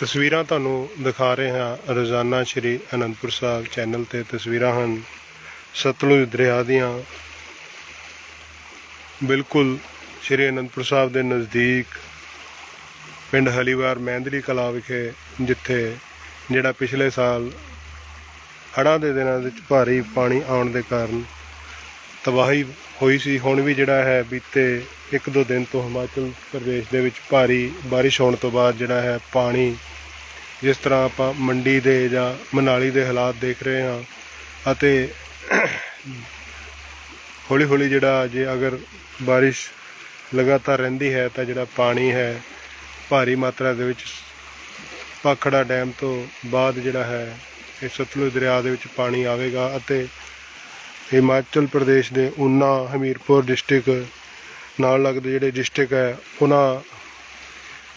ਤਸਵੀਰਾਂ ਤੁਹਾਨੂੰ ਦਿਖਾ ਰਹੇ ਹਾਂ। ਰੋਜ਼ਾਨਾ ਸ਼੍ਰੀ ਅਨੰਦਪੁਰ ਸਾਹਿਬ ਚੈਨਲ ਤੇ ਤਸਵੀਰਾਂ ਹਨ। ਸਤਲੁਜ ਦਰਿਆ ਦੀਆਂ। ਬਿਲਕੁਲ ਸ਼੍ਰੀ ਅਨੰਦਪੁਰ ਸਾਹਿਬ ਦੇ ਨਜ਼ਦੀਕ ਪਿੰਡ ਹਲੀਵਾਰ ਮਹਿੰਦਲੀ ਕਲਾ ਵਿਖੇ, ਜਿੱਥੇ ਜਿਹੜਾ ਪਿਛਲੇ ਸਾਲ ਹੜ੍ਹਾਂ ਦੇ ਦਿਨਾਂ ਵਿੱਚ ਭਾਰੀ ਪਾਣੀ ਆਉਣ ਦੇ ਕਾਰਨ ਤਬਾਹੀ ਹੋਈ ਸੀ। ਹੁਣ ਵੀ ਜਿਹੜਾ ਹੈ, ਬੀਤੇ ਇੱਕ ਦੋ ਦਿਨ ਤੋਂ ਹਿਮਾਚਲ ਪ੍ਰਦੇਸ਼ ਦੇ ਵਿੱਚ ਭਾਰੀ ਬਾਰਿਸ਼ ਹੋਣ ਤੋਂ ਬਾਅਦ ਜਿਹੜਾ ਹੈ, ਪਾਣੀ ਜਿਸ ਤਰ੍ਹਾਂ ਆਪਾਂ ਮੰਡੀ ਦੇ ਜਾਂ ਮਨਾਲੀ ਦੇ ਹਾਲਾਤ ਦੇਖ ਰਹੇ ਹਾਂ ਅਤੇ ਹੌਲੀ ਹੌਲੀ ਜਿਹੜਾ ਜੇ ਅਗਰ ਬਾਰਿਸ਼ ਲਗਾਤਾਰ ਰਹਿੰਦੀ ਹੈ ਤਾਂ ਜਿਹੜਾ ਪਾਣੀ ਹੈ, ਭਾਰੀ ਮਾਤਰਾ ਦੇ ਵਿੱਚ ਪਾਖੜਾ ਡੈਮ ਤੋਂ ਬਾਅਦ ਜਿਹੜਾ ਹੈ, ਇਹ ਸਤਲੁਜ ਦਰਿਆ ਦੇ ਵਿੱਚ ਪਾਣੀ ਆਵੇਗਾ ਅਤੇ ਹਿਮਾਚਲ ਪ੍ਰਦੇਸ਼ ਦੇ ਉਨਾ ਹਮੀਰਪੁਰ ਡਿਸਟ੍ਰਿਕਟ ਨਾਲ ਲੱਗਦੇ ਜਿਹੜੇ ਡਿਸਟ੍ਰਿਕਟ ਹੈ, ਉਹਨਾਂ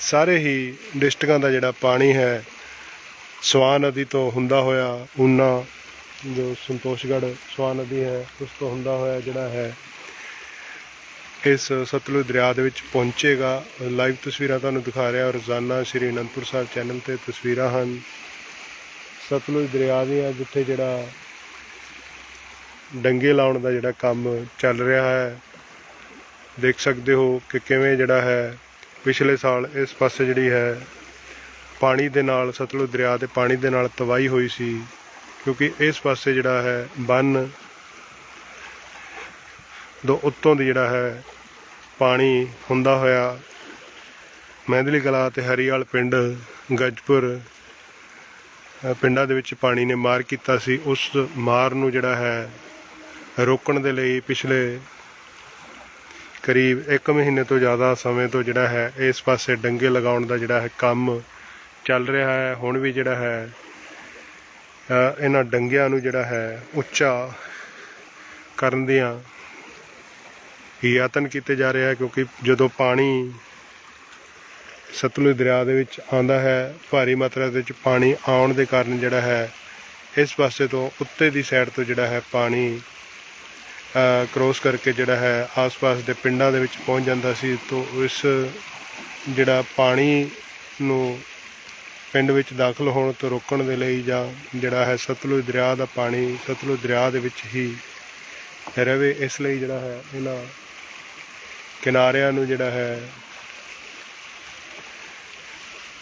ਸਾਰੇ ਹੀ ਡਿਸਟ੍ਰਿਕਾਂ ਦਾ ਜਿਹੜਾ ਪਾਣੀ ਹੈ ਸਵਾਂ ਨਦੀ ਤੋਂ ਹੁੰਦਾ ਹੋਇਆ ਉਨਾ ਜੋ ਸੰਤੋਸ਼ਗੜ੍ਹ ਸਵਾਂ ਨਦੀ ਹੈ, ਉਸ ਤੋਂ ਹੁੰਦਾ ਹੋਇਆ ਜਿਹੜਾ ਹੈ, ਇਸ ਸਤਲੁਜ ਦਰਿਆ ਦੇ ਵਿੱਚ ਪਹੁੰਚੇਗਾ। ਲਾਈਵ ਤਸਵੀਰਾਂ ਤੁਹਾਨੂੰ ਦਿਖਾ ਰਿਹਾ ਰੋਜ਼ਾਨਾ ਸ਼੍ਰੀ ਅਨੰਦਪੁਰ ਸਾਹਿਬ ਚੈਨਲ ਤੇ ਤਸਵੀਰਾਂ ਹਨ। ਸਤਲੁਜ ਦਰਿਆ ਦੀਆਂ ਜਿੱਥੇ ਜਿਹੜਾ ਡੰਗੇ ਲਾਉਣ ਦਾ ਜਿਹੜਾ ਕੰਮ ਚੱਲ ਰਿਹਾ ਹੈ। ਦੇਖ ਸਕਦੇ ਹੋ ਕਿ ਕਿਵੇਂ ਜਿਹੜਾ ਹੈ ਪਿਛਲੇ ਸਾਲ ਇਸ ਪਾਸੇ ਜਿਹੜੀ ਹੈ ਪਾਣੀ ਦੇ ਨਾਲ ਸਤਲੁਜ ਦਰਿਆ ਦੇ ਪਾਣੀ ਦੇ ਨਾਲ ਤਬਾਹੀ ਹੋਈ ਸੀ, ਕਿਉਂਕਿ ਇਸ ਪਾਸੇ ਜਿਹੜਾ ਹੈ ਬੰਨ ਦੋ ਉੱਤੋਂ ਦੀ ਜਿਹੜਾ ਹੈ ਪਾਣੀ ਹੁੰਦਾ ਹੋਇਆ। ਮਹਿੰਦਲੀ ਕਲਾ ਤੇ ਹਰੀਵਾਲ ਪਿੰਡ ਗਜਪੁਰ ਪਿੰਡਾਂ ਦੇ ਵਿੱਚ ਪਾਣੀ ਨੇ ਮਾਰ ਕੀਤਾ ਸੀ। ਉਸ ਮਾਰ ਨੂੰ ਜਿਹੜਾ ਹੈ ਰੋਕਣ ਦੇ ਲਈ ਪਿਛਲੇ ਕਰੀਬ 1 ਮਹੀਨੇ ਤੋਂ ਜ਼ਿਆਦਾ ਸਮੇਂ ਤੋਂ ਜਿਹੜਾ ਹੈ, ਇਸ ਪਾਸੇ ਡੰਗੇ ਲਗਾਉਣ ਦਾ ਜਿਹੜਾ ਹੈ ਕੰਮ ਚੱਲ ਰਿਹਾ ਹੈ, ਹੁਣ ਵੀ ਜਿਹੜਾ ਹੈ ਇਹਨਾਂ ਡੰਗਿਆਂ ਨੂੰ ਜਿਹੜਾ ਹੈ ਉੱਚਾ ਕਰਨ ਦੀਆਂ ਯਤਨ ਕੀਤੇ ਜਾ ਰਹੇ ਹੈ, ਕਿਉਂਕਿ ਜਦੋਂ ਪਾਣੀ ਸਤਲੁਜ ਦਰਿਆ ਦੇ ਵਿੱਚ ਆਉਂਦਾ ਹੈ, ਭਾਰੀ ਮਾਤਰਾ ਦੇ ਵਿੱਚ ਪਾਣੀ ਆਉਣ ਦੇ ਕਾਰਨ ਜਿਹੜਾ ਹੈ, ਇਸ ਪਾਸੇ ਤੋਂ ਉੱਤੇ ਦੀ ਸਾਈਡ ਤੋਂ ਜਿਹੜਾ ਹੈ ਪਾਣੀ ਕ੍ਰੋਸ ਕਰਕੇ ਜਿਹੜਾ ਹੈ ਆਸ-ਪਾਸ ਦੇ ਪਿੰਡਾਂ ਦੇ ਵਿੱਚ ਪਹੁੰਚ ਜਾਂਦਾ ਸੀ ਤੋਂ ਇਸ ਜਿਹੜਾ ਪਾਣੀ ਨੂੰ ਪਿੰਡ ਵਿੱਚ ਦਾਖਲ ਹੋਣ ਤੋਂ ਰੋਕਣ ਦੇ ਲਈ ਜਾਂ ਜਿਹੜਾ ਹੈ ਸਤਲੁਜ ਦਰਿਆ ਦਾ ਪਾਣੀ ਸਤਲੁਜ ਦਰਿਆ ਦੇ ਵਿੱਚ ਹੀ ਰਹੇ ਇਸ ਲਈ ਜਿਹੜਾ ਹੈ ਇਹਨਾਂ ਕਿਨਾਰਿਆਂ ਨੂੰ ਜਿਹੜਾ ਹੈ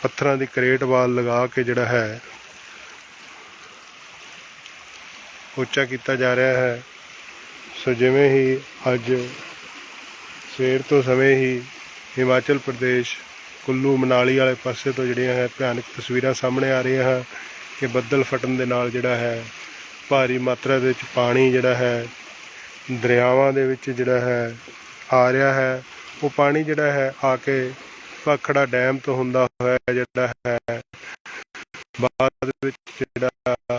ਪੱਥਰਾਂ ਦੀ ਕਰੇਟ ਵਾਲ ਲਗਾ ਕੇ ਜਿਹੜਾ ਹੈ ਉੱਚਾ ਕੀਤਾ ਜਾ ਰਿਹਾ ਹੈ। ਸੋ ਜਿਵੇਂ ਹੀ ਅੱਜ ਸਵੇਰ ਤੋਂ ਸਮੇਂ ਹੀ ਹਿਮਾਚਲ ਪ੍ਰਦੇਸ਼, ਕੁੱਲੂ, ਮਨਾਲੀ ਵਾਲੇ ਪਾਸੇ ਤੋਂ ਜਿਹੜੀਆਂ ਹੈ ਭਿਆਨਕ ਤਸਵੀਰਾਂ ਸਾਹਮਣੇ ਆ ਰਹੀਆਂ ਹਨ ਕਿ ਬੱਦਲ ਫਟਣ ਦੇ ਨਾਲ ਜਿਹੜਾ ਹੈ, ਭਾਰੀ ਮਾਤਰਾ ਦੇ ਵਿੱਚ ਪਾਣੀ ਜਿਹੜਾ ਹੈ, ਦਰਿਆਵਾਂ ਦੇ ਵਿੱਚ ਜਿਹੜਾ ਹੈ, ਆ ਰਿਹਾ ਹੈ। ਉਹ ਪਾਣੀ ਜਿਹੜਾ ਹੈ ਆ ਕੇ ਭਾਖੜਾ ਡੈਮ ਤੋਂ ਹੁੰਦਾ ਹੋਇਆ ਜਿਹੜਾ ਹੈ, ਬਾਅਦ ਵਿੱਚ ਜਿਹੜਾ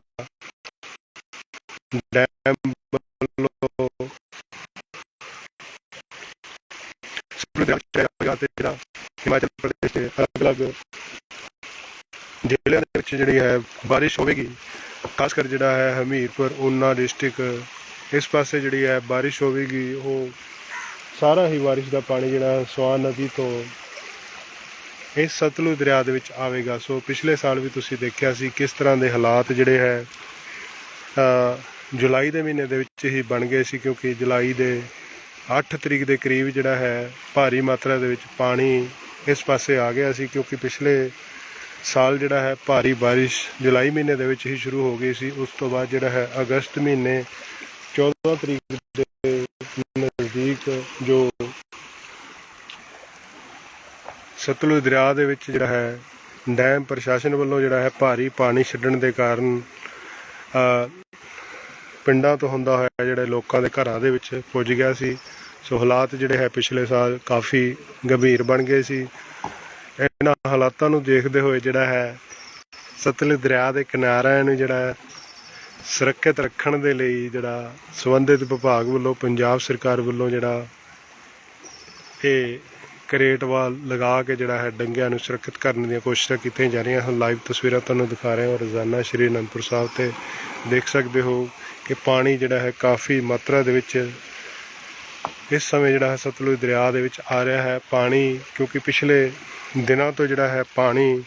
ਡੈਮ ਅਲੱਗ-ਅਲੱਗ ਜ਼ਿਲ੍ਹਿਆਂ ਦੇ ਵਿੱਚ ਜਿਹੜੀ ਹੈ ਬਾਰਿਸ਼ ਹੋਵੇਗੀ, ਖਾਸ ਕਰ ਜਿਹੜਾ ਹੈ ਹਮੀਰਪੁਰ, ਉਨਾ ਡਿਸਟ੍ਰਿਕਟ ਇਸ ਪਾਸੇ ਜਿਹੜੀ ਹੈ ਬਾਰਿਸ਼ ਹੋਵੇਗੀ, ਉਹ ਸਾਰਾ ਹੀ ਬਾਰਿਸ਼ ਦਾ ਪਾਣੀ ਜਿਹੜਾ ਸਵਾਨ ਨਦੀ ਤੋਂ ਇਸ ਸਤਲੁਜ ਦਰਿਆ ਦੇ ਵਿੱਚ ਆਵੇਗਾ। ਸੋ ਪਿਛਲੇ ਸਾਲ ਵੀ ਤੁਸੀਂ ਦੇਖਿਆ ਸੀ ਕਿਸ ਤਰ੍ਹਾਂ ਦੇ ਹਾਲਾਤ ਜਿਹੜੇ ਹੈ ਜੁਲਾਈ ਦੇ ਮਹੀਨੇ ਦੇ ਵਿੱਚ ਹੀ ਬਣ ਗਏ ਸੀ, ਕਿਉਂਕਿ ਜੁਲਾਈ ਦੇ 8 ਤਰੀਕ ਦੇ ਕਰੀਬ ਜਿਹੜਾ ਹੈ ਭਾਰੀ ਮਾਤਰਾ ਦੇ ਵਿੱਚ ਪਾਣੀ ਇਸ ਪਾਸੇ ਆ ਗਿਆ ਸੀ ਕਿਉਂਕਿ ਪਿਛਲੇ ਸਾਲ ਜਿਹੜਾ ਹੈ ਭਾਰੀ ਬਾਰਿਸ਼ ਜੁਲਾਈ ਮਹੀਨੇ ਦੇ ਵਿੱਚ ਹੀ ਸ਼ੁਰੂ ਹੋ ਗਈ ਸੀ। ਉਸ ਤੋਂ ਬਾਅਦ ਜਿਹੜਾ ਹੈ ਅਗਸਤ ਮਹੀਨੇ 14 ਤਰੀਕ ਦੇ ਨਜ਼ਦੀਕ ਜੋ ਸਤਲੁਜ ਦਰਿਆ ਦੇ ਵਿੱਚ ਜਿਹੜਾ ਹੈ ਡੈਮ ਪ੍ਰਸ਼ਾਸਨ ਵੱਲੋਂ ਜਿਹੜਾ ਹੈ ਭਾਰੀ ਪਾਣੀ ਛੱਡਣ ਦੇ ਕਾਰਨ ਪਿੰਡਾਂ ਤੋਂ ਹੁੰਦਾ ਹੋਇਆ ਜਿਹੜੇ ਲੋਕਾਂ ਦੇ ਘਰਾਂ ਦੇ ਵਿੱਚ ਪੁੱਜ ਗਿਆ ਸੀ। ਸੋ ਹਾਲਾਤ ਜਿਹੜੇ ਹੈ ਪਿਛਲੇ ਸਾਲ ਕਾਫੀ ਗੰਭੀਰ ਬਣ ਗਏ ਸੀ। ਇਹਨਾਂ ਹਾਲਾਤਾਂ ਨੂੰ ਦੇਖਦੇ ਹੋਏ ਜਿਹੜਾ ਹੈ ਸਤਲੁਜ ਦਰਿਆ ਦੇ ਕਿਨਾਰਿਆਂ ਨੂੰ ਜਿਹੜਾ ਸੁਰੱਖਿਅਤ ਰੱਖਣ ਦੇ ਲਈ ਜਿਹੜਾ ਸੰਬੰਧਿਤ ਵਿਭਾਗ ਵੱਲੋਂ, ਪੰਜਾਬ ਸਰਕਾਰ ਵੱਲੋਂ ਜਿਹੜਾ ਇਹ ਕਰੇਟਵਾਲ ਲਗਾ ਕੇ ਜਿਹੜਾ ਹੈ ਡੰਗਿਆਂ ਨੂੰ ਸੁਰੱਖਿਅਤ ਕਰਨ ਦੀਆਂ ਕੋਸ਼ਿਸ਼ਾਂ ਕੀਤੀਆਂ ਜਾ ਰਹੀਆਂ ਹਨ। ਲਾਈਵ ਤਸਵੀਰਾਂ ਤੁਹਾਨੂੰ ਦਿਖਾ ਰਹੇ ਹਾਂ ਰੋਜ਼ਾਨਾ ਸ਼੍ਰੀ ਅਨੰਦਪੁਰ ਸਾਹਿਬ ਤੇ ਦੇਖ ਸਕਦੇ ਹੋ ਕਿ ਪਾਣੀ ਜਿਹੜਾ ਹੈ ਕਾਫੀ ਮਾਤਰਾ ਦੇ ਵਿੱਚ ਇਸ ਸਮੇਂ ਜਿਹੜਾ ਹੈ ਸਤਲੁਜ ਦਰਿਆ ਦੇ ਵਿੱਚ ਆ ਰਿਹਾ ਹੈ ਪਾਣੀ, ਕਿਉਂਕਿ ਪਿਛਲੇ ਦਿਨਾਂ ਤੋਂ ਜਿਹੜਾ ਹੈ ਪਾਣੀ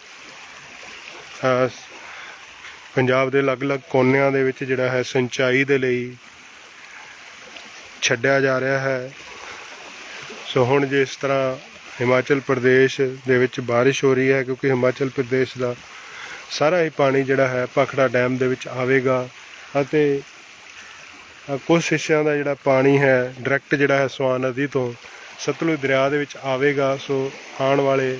ਪੰਜਾਬ ਦੇ ਅਲੱਗ-ਅਲੱਗ ਕੋਨਿਆਂ ਦੇ ਵਿੱਚ ਜਿਹੜਾ ਹੈ ਸਿੰਚਾਈ ਦੇ ਲਈ ਛੱਡਿਆ ਜਾ ਰਿਹਾ ਹੈ। ਸੋ ਹੁਣ ਜਿਸ ਤਰ੍ਹਾਂ ਹਿਮਾਚਲ ਪ੍ਰਦੇਸ਼ ਦੇ ਵਿੱਚ ਬਾਰਿਸ਼ ਹੋ ਰਹੀ ਹੈ, ਕਿਉਂਕਿ ਹਿਮਾਚਲ ਪ੍ਰਦੇਸ਼ ਦਾ ਸਾਰਾ ਹੀ ਪਾਣੀ ਜਿਹੜਾ ਹੈ ਭਾਖੜਾ ਡੈਮ ਦੇ ਵਿੱਚ ਆਵੇਗਾ ਅਤੇ ਕੁਝ ਹਿੱਸਿਆਂ ਦਾ ਜਿਹੜਾ ਪਾਣੀ ਹੈ, ਡਾਇਰੈਕਟ ਜਿਹੜਾ ਹੈ ਸਵਾਨ ਨਦੀ ਤੋਂ ਸਤਲੁਜ ਦਰਿਆ ਦੇ ਵਿੱਚ ਆਵੇਗਾ। ਸੋ ਆਉਣ ਵਾਲੇ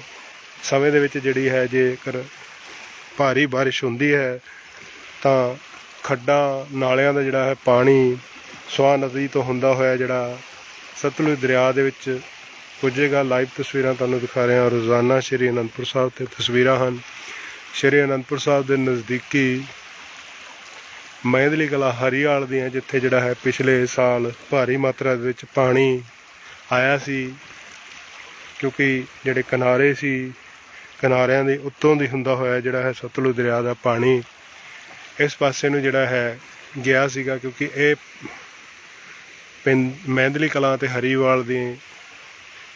ਸਮੇਂ ਦੇ ਵਿੱਚ ਜਿਹੜੀ ਹੈ, ਜੇਕਰ ਭਾਰੀ ਬਾਰਿਸ਼ ਹੁੰਦੀ ਹੈ, ਤਾਂ ਖੱਡਾਂ, ਨਾਲਿਆਂ ਦਾ ਜਿਹੜਾ ਹੈ ਪਾਣੀ ਸਵਾਨ ਨਦੀ ਤੋਂ ਹੁੰਦਾ ਹੋਇਆ ਜਿਹੜਾ ਸਤਲੁਜ ਦਰਿਆ ਦੇ ਵਿੱਚ ਪੁੱਜੇਗਾ। ਲਾਈਵ ਤਸਵੀਰਾਂ ਤੁਹਾਨੂੰ ਦਿਖਾ ਰਹੇ ਹਾਂ। ਰੋਜ਼ਾਨਾ ਸ਼੍ਰੀ ਅਨੰਦਪੁਰ ਸਾਹਿਬ ਤੇ ਤਸਵੀਰਾਂ ਹਨ। ਸ਼੍ਰੀ ਅਨੰਦਪੁਰ ਸਾਹਿਬ ਦੇ ਨਜ਼ਦੀਕੀ ਮਹਿੰਦਲੀ ਕਲਾ ਹਰੀਆਲ ਦੀਆਂ, ਜਿੱਥੇ ਜਿਹੜਾ ਹੈ ਪਿਛਲੇ ਸਾਲ ਭਾਰੀ ਮਾਤਰਾ ਦੇ ਵਿੱਚ ਪਾਣੀ ਆਇਆ ਸੀ, ਕਿਉਂਕਿ ਜਿਹੜੇ ਕਿਨਾਰੇ ਸੀ, ਕਿਨਾਰਿਆਂ ਦੇ ਉੱਤੋਂ ਦੀ ਹੁੰਦਾ ਹੋਇਆ ਜਿਹੜਾ ਹੈ ਸਤਲੁਜ ਦਰਿਆ ਦਾ ਪਾਣੀ ਇਸ ਪਾਸੇ ਨੂੰ ਜਿਹੜਾ ਹੈ ਗਿਆ ਸੀਗਾ, ਕਿਉਂਕਿ ਇਹ ਪਿੰਡ ਮਹਿੰਦਲੀ ਕਲਾਂ ਤੇ ਹਰੀਵਾਲ ਦੀ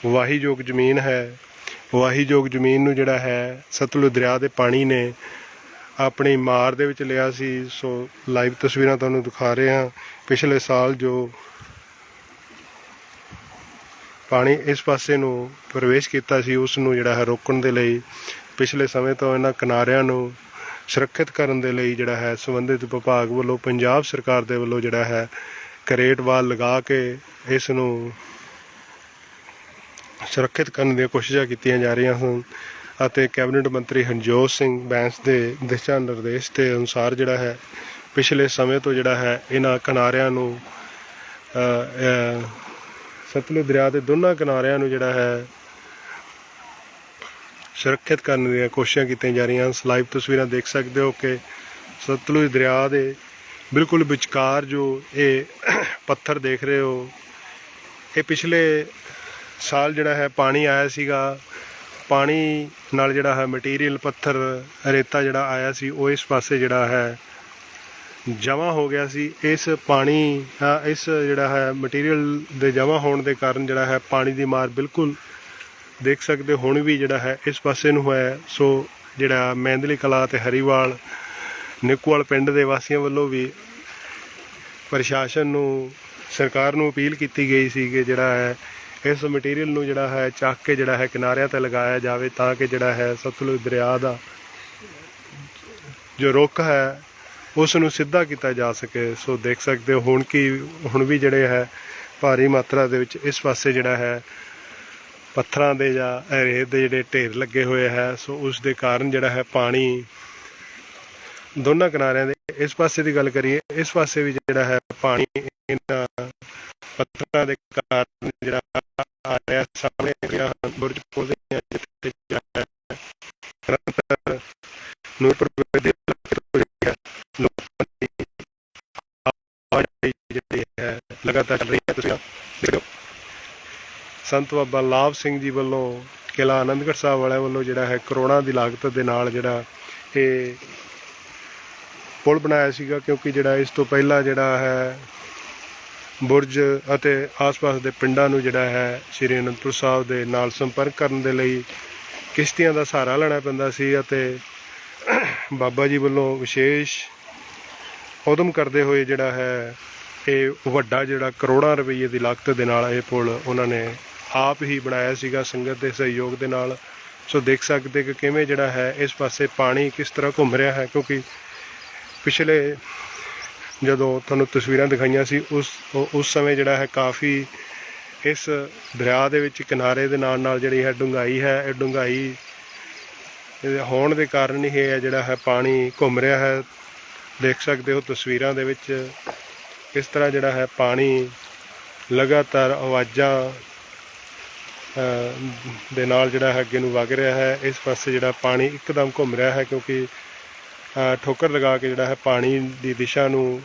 ਵਾਹੀਯੋਗ ਜ਼ਮੀਨ ਹੈ ਵਾਹੀਯੋਗ ਜ਼ਮੀਨ ਨੂੰ ਜਿਹੜਾ ਹੈ ਸਤਲੁਜ ਦਰਿਆ ਦੇ ਪਾਣੀ ਨੇ ਆਪਣੀ ਮਾਰ ਦੇ ਵਿੱਚ ਲਿਆ ਸੀ। ਸੋ ਲਾਈਵ ਤਸਵੀਰਾਂ ਤੁਹਾਨੂੰ ਦਿਖਾ ਰਹੇ ਹਾਂ। ਪਿਛਲੇ ਸਾਲ ਜੋ ਪਾਣੀ ਇਸ ਪਾਸੇ ਨੂੰ ਪ੍ਰਵੇਸ਼ ਕੀਤਾ ਸੀ, ਉਸ ਨੂੰ ਜਿਹੜਾ ਹੈ ਰੋਕਣ ਦੇ ਲਈ, ਪਿਛਲੇ ਸਮੇਂ ਤੋਂ ਇਹਨਾਂ ਕਿਨਾਰਿਆਂ ਨੂੰ ਸੁਰੱਖਿਅਤ ਕਰਨ ਦੇ ਲਈ ਜਿਹੜਾ ਹੈ ਸੰਬੰਧਿਤ ਵਿਭਾਗ ਵੱਲੋਂ, ਪੰਜਾਬ ਸਰਕਾਰ ਦੇ ਵੱਲੋਂ ਜਿਹੜਾ ਹੈ ਕਰੇਟ ਵਾਲ ਲਗਾ ਕੇ ਇਸ ਨੂੰ ਸੁਰੱਖਿਅਤ ਕਰਨ ਦੀਆਂ ਕੋਸ਼ਿਸ਼ਾਂ ਕੀਤੀਆਂ ਜਾ ਰਹੀਆਂ ਹਨ। ਅਤੇ ਕੈਬਨਿਟ ਮੰਤਰੀ ਹਰਜੋਤ ਸਿੰਘ ਬੈਂਸ ਦੇ ਦਿਸ਼ਾ ਨਿਰਦੇਸ਼ ਦੇ ਅਨੁਸਾਰ ਜਿਹੜਾ ਹੈ ਪਿਛਲੇ ਸਮੇਂ ਤੋਂ ਜਿਹੜਾ ਹੈ ਇਹਨਾਂ ਕਿਨਾਰਿਆਂ ਨੂੰ ਅ, ਸਤਲੁਜ ਦਰਿਆ ਦੇ ਦੋਨਾਂ ਕਿਨਾਰਿਆਂ ਨੂੰ ਜਿਹੜਾ ਹੈ ਸੁਰੱਖਿਅਤ ਕਰਨ ਦੀਆਂ ਕੋਸ਼ਿਸ਼ਾਂ ਕੀਤੀਆਂ ਜਾ ਰਹੀਆਂ ਹਨ। ਲਾਈਵ ਤਸਵੀਰਾਂ ਦੇਖ ਸਕਦੇ ਹੋ ਕਿ ਸਤਲੁਜ ਦਰਿਆ ਦੇ ਬਿਲਕੁਲ ਵਿਚਕਾਰ ਜੋ ਇਹ ਪੱਥਰ ਦੇਖ ਰਹੇ ਹੋ ਇਹ ਪਿਛਲੇ ਸਾਲ ਜਿਹੜਾ ਹੈ ਪਾਣੀ ਆਇਆ ਸੀਗਾ ਪਾਣੀ ਨਾਲ ਜਿਹੜਾ ਹੈ ਮਟੀਰੀਅਲ ਪੱਥਰ, ਰੇਤਾ ਜਿਹੜਾ ਆਇਆ ਸੀ, ਉਹ ਇਸ ਪਾਸੇ ਜਿਹੜਾ ਹੈ ਜਮਾ ਹੋ ਗਿਆ ਸੀ ਇਸ ਪਾਣੀ ਇਸ ਜਿਹੜਾ ਹੈ ਮਟੀਰੀਅਲ ਦੇ ਜਮਾ ਹੋਣ ਦੇ ਕਾਰਨ ਜਿਹੜਾ ਹੈ ਪਾਣੀ ਦੀ ਮਾਰ ਬਿਲਕੁਲ ਦੇਖ ਸਕਦੇ ਹੋ, ਹੁਣ ਵੀ ਜਿਹੜਾ ਹੈ ਇਸ ਪਾਸੇ ਨੂੰ ਹੈ। ਸੋ ਜਿਹੜਾ ਮਹਿੰਦਲੀ ਕਲਾ ਤੇ ਹਰੀਵਾਲ, ਨਿੱਕੂਵਾਲ ਪਿੰਡ ਦੇ ਵਾਸੀਆਂ ਵੱਲੋਂ ਵੀ ਪ੍ਰਸ਼ਾਸਨ ਨੂੰ, ਸਰਕਾਰ ਨੂੰ ਅਪੀਲ ਕੀਤੀ ਗਈ ਸੀ ਕਿ ਜਿਹੜਾ ਹੈ ਇਸ ਮਟੀਰੀਅਲ ਨੂੰ ਜਿਹੜਾ ਹੈ ਚੱਕ ਕੇ ਜਿਹੜਾ ਹੈ ਕਿਨਾਰਿਆਂ ਤੇ ਲਗਾਇਆ ਜਾਵੇ ਤਾਂ ਕਿ ਜਿਹੜਾ ਹੈ ਸਤਲੁਜ ਦਰਿਆ ਦਾ ਜੋ ਰੁੱਖ ਹੈ, ਉਸ ਨੂੰ ਸਿੱਧਾ ਕੀਤਾ ਜਾ ਸਕੇ। ਸੋ ਦੇਖ ਸਕਦੇ ਹੋ ਹੁਣ ਕੀ, ਹੁਣ ਵੀ ਜਿਹੜੇ ਹੈ ਭਾਰੀ ਮਾਤਰਾ ਦੇ ਵਿੱਚ ਇਸ ਪਾਸੇ ਜਿਹੜਾ ਹੈ ਪੱਥਰਾਂ ਦੇ ਜਾਂ ਰੇਤ ਦੇ ਜਿਹੜੇ ਢੇਰ ਲੱਗੇ ਹੋਏ ਹੈ। ਸੋ ਉਸ ਦੇ ਕਾਰਨ ਜਿਹੜਾ ਹੈ ਪਾਣੀ ਦੋਨਾਂ ਕਿਨਾਰਿਆਂ ਦੇ, ਇਸ ਪਾਸੇ ਦੀ ਗੱਲ ਕਰੀਏ, ਇਸ ਪਾਸੇ ਵੀ ਜਿਹੜਾ ਹੈ ਪਾਣੀ ਇਹਨਾਂ ਪੱਥਰਾਂ ਦੇ ਕਾਰਨ ਜਿਹੜਾ ਆ ਸਾਹਮਣੇ ਗਿਆ ਬੁਰਜ ਪੁਲ ਦੇ ਜਿੱਥੇ ਜਿਹੜਾ ਹੈ ਨਿਰੰਤਰ ਨੂਰਪੁਰ ਦੇ ਲੋਕਾਂ ਦੀ ਆਵਾਜਾਈ ਜਿਹੜੀ ਹੈ ਲਗਾਤਾਰ ਚੱਲ ਰਹੀ ਹੈ ਤੁਸੀਂ ਦੇਖੋ ਸੰਤ ਬਾਬਾ ਲਾਭ ਸਿੰਘ ਜੀ ਵੱਲੋਂ ਕਿਲਾ ਆਨੰਦਗੜ੍ਹ ਸਾਹਿਬ ਵਾਲਿਆਂ ਵੱਲੋਂ ਜਿਹੜਾ ਹੈ ਕਰੋੜਾਂ ਦੀ ਲਾਗਤ ਦੇ ਨਾਲ ਜਿਹੜਾ ਇਹ ਪੁਲ ਬਣਾਇਆ ਸੀਗਾ ਕਿਉਂਕਿ ਜਿਹੜਾ ਇਸ ਤੋਂ ਪਹਿਲਾਂ ਜਿਹੜਾ ਹੈ ਬੁਰਜ ਅਤੇ ਆਸ-ਪਾਸ ਦੇ ਪਿੰਡਾਂ ਨੂੰ ਜਿਹੜਾ ਹੈ ਸ਼੍ਰੀ ਅਨੰਦਪੁਰ ਸਾਹਿਬ ਦੇ ਨਾਲ ਸੰਪਰਕ ਕਰਨ ਦੇ ਲਈ ਕਿਸ਼ਤੀਆਂ ਦਾ ਸਹਾਰਾ ਲੈਣਾ ਪੈਂਦਾ ਸੀ ਅਤੇ ਬਾਬਾ ਜੀ ਵੱਲੋਂ ਵਿਸ਼ੇਸ਼ ਉਦਮ ਕਰਦੇ ਹੋਏ ਜਿਹੜਾ ਹੈ ਇਹ ਵੱਡਾ ਜਿਹੜਾ ਕਰੋੜਾਂ ਰੁਪਏ ਦੀ ਲਾਗਤ ਦੇ ਨਾਲ ਇਹ ਪੁਲ ਉਹਨਾਂ ਨੇ ਆਪ ਹੀ ਬਣਾਇਆ ਸੀਗਾ ਸੰਗਤ ਦੇ ਸਹਿਯੋਗ ਦੇ ਨਾਲ। ਸੋ ਦੇਖ ਸਕਦੇ ਕਿ ਕਿਵੇਂ ਜਿਹੜਾ ਹੈ ਇਸ ਪਾਸੇ ਪਾਣੀ ਕਿਸ ਤਰ੍ਹਾਂ ਘੁੰਮ ਰਿਹਾ ਹੈ ਕਿਉਂਕਿ ਪਿਛਲੇ ਜਦੋਂ ਤੁਹਾਨੂੰ ਤਸਵੀਰਾਂ ਦਿਖਾਈਆਂ ਸੀ, ਉਸ ਉਹ- ਉਸ ਸਮੇਂ ਜਿਹੜਾ ਹੈ ਕਾਫੀ ਇਸ ਦਰਿਆ ਦੇ ਵਿੱਚ ਕਿਨਾਰੇ ਦੇ ਨਾਲ ਨਾਲ ਜਿਹੜੀ ਹੈ ਡੁੰਗਾਈ ਹੈ, ਇਹ ਡੁੰਗਾਈ ਹੋਣ ਦੇ ਕਾਰਨ ਹੀ ਇਹ ਜਿਹੜਾ ਹੈ ਪਾਣੀ ਘੁੰਮ ਰਿਹਾ ਹੈ। ਦੇਖ ਸਕਦੇ ਹੋ ਤਸਵੀਰਾਂ ਦੇ ਵਿੱਚ ਇਸ ਤਰ੍ਹਾਂ ਜਿਹੜਾ ਹੈ ਪਾਣੀ ਲਗਾਤਾਰ ਆਵਾਜ਼ਾਂ ਦੇ ਨਾਲ ਜਿਹੜਾ ਹੈ ਅੱਗੇ ਨੂੰ ਵਗ ਰਿਹਾ ਹੈ। ਇਸ ਪਾਸੇ ਜਿਹੜਾ ਪਾਣੀ ਇੱਕਦਮ ਘੁੰਮ ਰਿਹਾ ਹੈ ਕਿਉਂਕਿ ਠੋਕਰ ਲਗਾ ਕੇ ਜਿਹੜਾ ਹੈ ਪਾਣੀ ਦੀ ਦਿਸ਼ਾ ਨੂੰ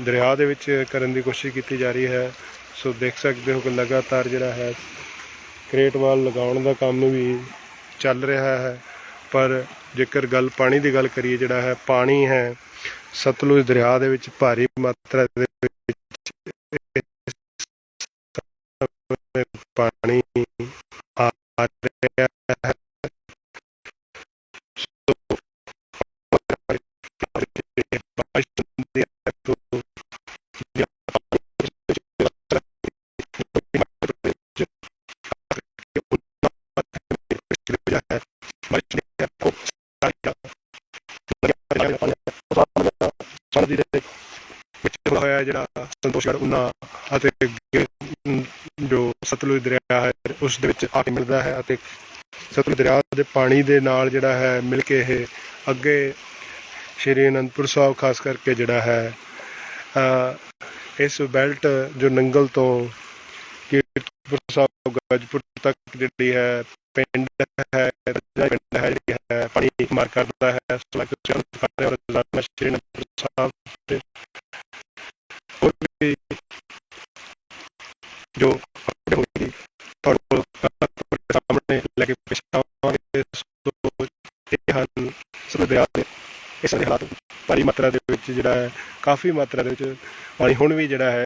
ਦਰਿਆ ਦੇ ਵਿੱਚ ਕਰਨ ਦੀ ਕੋਸ਼ਿਸ਼ ਕੀਤੀ ਜਾ ਰਹੀ ਹੈ। ਸੋ ਦੇਖ ਸਕਦੇ ਹੋ ਕਿ ਲਗਾਤਾਰ ਜਿਹੜਾ ਹੈ ਕ੍ਰੇਟ ਵਾਲ ਲਗਾਉਣ ਦਾ ਕੰਮ ਵੀ ਚੱਲ ਰਿਹਾ ਹੈ। ਪਰ ਜੇਕਰ ਗੱਲ ਪਾਣੀ ਦੀ ਗੱਲ ਕਰੀਏ, ਜਿਹੜਾ ਹੈ ਪਾਣੀ ਹੈ ਸਤਲੁਜ ਦਰਿਆ ਦੇ ਵਿੱਚ ਭਾਰੀ ਮਾਤਰਾ ਦੇ ਵਿੱਚ ਪਾਣੀ ਆ ਰਿਹਾ ਉਨਾ ਅਤੇ ਅੱਗੇ, ਅਮ, ਜੋ ਸਤਲੁਜ ਦਰਿਆ ਹੈ ਉਸ ਦੇ ਵਿੱਚ ਆ ਕੇ ਮਿਲਦਾ ਹੈ ਅਤੇ ਸਤਲੁਜ ਦਰਿਆ ਦੇ ਪਾਣੀ ਦੇ ਨਾਲ ਜਿਹੜਾ ਹੈ ਮਿਲ ਕੇ ਇਹ ਅੱਗੇ ਸ਼੍ਰੀ ਅਨੰਦਪੁਰ ਸਾਹਿਬ ਖਾਸ ਕਰਕੇ ਜਿਹੜਾ ਹੈ ਅ, ਇਸ ਬੈਲਟ ਜੋ ਨੰਗਲ ਤੋਂ ਕੀਰਤਪੁਰ ਸਾਹਿਬ ਗੱਜਪੁਰ ਤੱਕ ਜਿਹੜੀ ਹੈ ਪਿੰਡ ਹੈ ਰਜਾ ਪਿੰਡ ਹੈ ਜਿਹੜੀ ਹੈ ਪਾਣੀ ਮਾਰ ਕਰਦਾ ਹੈ। ਸਲਾਕ ਚਰਨ ਕਰਦੇ ਔਰ ਰੋਜ਼ਾਨਾ ਸ਼੍ਰੀ ਅਨੰਦਪੁਰ ਸਾਹਿਬ ਤੇ ਹੋਰ ਵੀ ਜੋ ਹੋਈ ਤੁਹਾਡੇ ਸਾਹਮਣੇ ਲੈ ਕੇ ਪੇਸ਼ ਆਵਾਂਗੇ ਇਹ ਹਨ ਸਮਝਦੇ ਆਤੇ ਇਸ ਦੇ ਹਾਲਾਤ ਭਾਰੀ ਮਾਤਰਾ ਦੇ ਵਿੱਚ ਜਿਹੜਾ ਹੈ, ਕਾਫੀ ਮਾਤਰਾ ਦੇ ਵਿੱਚ ਪਾਣੀ ਹੁਣ ਵੀ ਜਿਹੜਾ ਹੈ